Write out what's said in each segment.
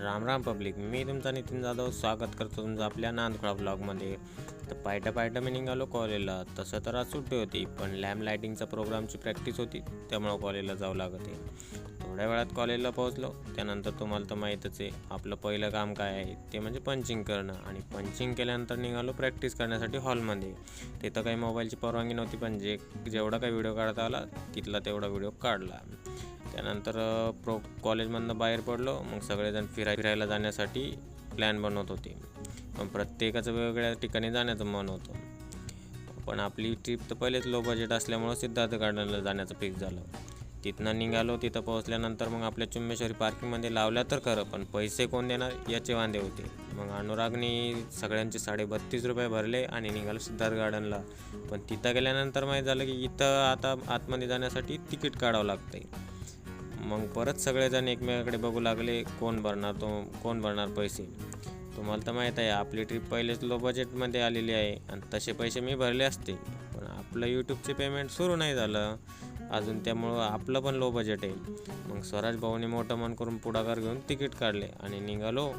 Ram Ram public मी तुमचा नितीन जाधव स्वागत करतो तुमचं आपल्या नांदखळा ब्लॉगमध्ये. तर पायटा पायटा मी निघालो कॉलेजला तसं तर आज सुट्टी होती पण लॅम्प लायटिंगचा प्रोग्रामची प्रॅक्टिस होती त्यामुळं कॉलेजला जावं लागत आहे थोड्या वेळात कॉलेजला पोहोचलो त्यानंतर तुम्हाला तर माहीतच आहे आपलं पहिलं काम काय आहे ते म्हणजे पंचिंग करणं. आणि पंचिंग केल्यानंतर निघालो प्रॅक्टिस करण्यासाठी हॉलमध्ये. तिथं काही मोबाईलची परवानगी नव्हती पण जे जेवढा काही व्हिडिओ काढता आला तिथला तेवढा व्हिडिओ काढला. त्यानंतर प्रो कॉलेजमधनं बाहेर पडलो. मग सगळेजण फिराय फिरायला जाण्यासाठी प्लॅन बनवत होते. पण प्रत्येकाचं वेगवेगळ्या ठिकाणी जाण्याचं मन होतं. पण आपली ट्रिप तर पहिलेच लो बजेट असल्यामुळं सिद्धार्थ गार्डनला जाण्याचं फिक्स झालं. तिथनं निघालो तिथं पोहोचल्यानंतर मग आपल्या चुंबेश्वरी पार्किंगमध्ये लावल्या तर खरं पण पैसे कोण देणार याचे वांदे होते. मग अनुरागनी सगळ्यांचे साडे बत्तीस रुपये भरले आणि निघालो सिद्धार्थ गार्डनला पण तिथं गेल्यानंतर माहीत झालं की इथं आता आतमध्ये जाण्यासाठी तिकीट काढावं लागतंय. मग परत सगळेजण एकमेकाकडे बघू लागले कोण भरणार तो कोण भरणार पैसे? तुम्हाला तर माहीत आहे आपली ट्रिप पहिलेच लो बजेटमध्ये आलेली आहे आणि तसे पैसे मी भरले असते. पण आपलं यूट्यूबचे पेमेंट सुरू नाही झालं. अजून त्यामुळं आपलं पण लो बजेट आहे. मग स्वराज भाऊने मोठं मन करून पुढाकार घेऊन तिकीट काढले आणि निघालो.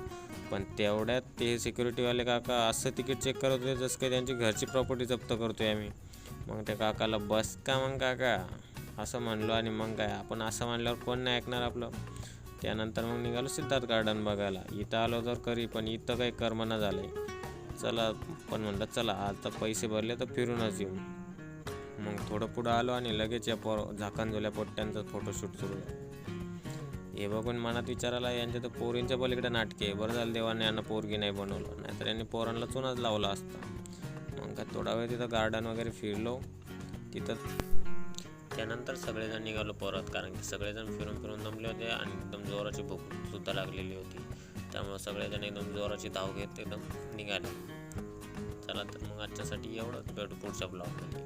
पण तेवढ्यात ते सिक्युरिटीवाले काका असं तिकीट चेक करत होते जसं काही त्यांची घरची प्रॉपर्टी जप्त करतोय आम्ही. मग त्या काकाला बस का मग काका? असं म्हणलो आणि मग काय आपण असं म्हणल्यावर कोण नाही ऐकणार आपलं. त्यानंतर मग निघालो सिद्धार्थ गार्डन बघायला. इथं आलो तर करी पण इथं काही कर्मना झालं. चला पण म्हणलं चला आता पैसे भरले तर फिरूनच येऊ. मग थोडं पुढं आलो आणि लगेच या पोर झाकण पोट्ट्यांचा फोटोशूट सुरू झाला. हे बघून मनात विचारायला यांच्या तर पोरींच्या पलीकडे नाटके आहे. बरं झालं देवाने यांना पोरगी नाही बनवलं. नाहीतर यांनी पोरांना चुनाच लावला असता. मग काय थोडा वेळ तिथं गार्डन वगैरे फिरलो. तिथं त्यानंतर सगळेजण निघालो परत कारण की सगळेजण फिरून फिरून दमले होते आणि एकदम जोराची भूक सुद्धा लागलेली होती. त्यामुळे सगळेजण एकदम जोराची धाव घेत एकदम निघाले. चला तर मग आजच्यासाठी एवढंच. भेटू पुढच्या ब्लॉगमध्ये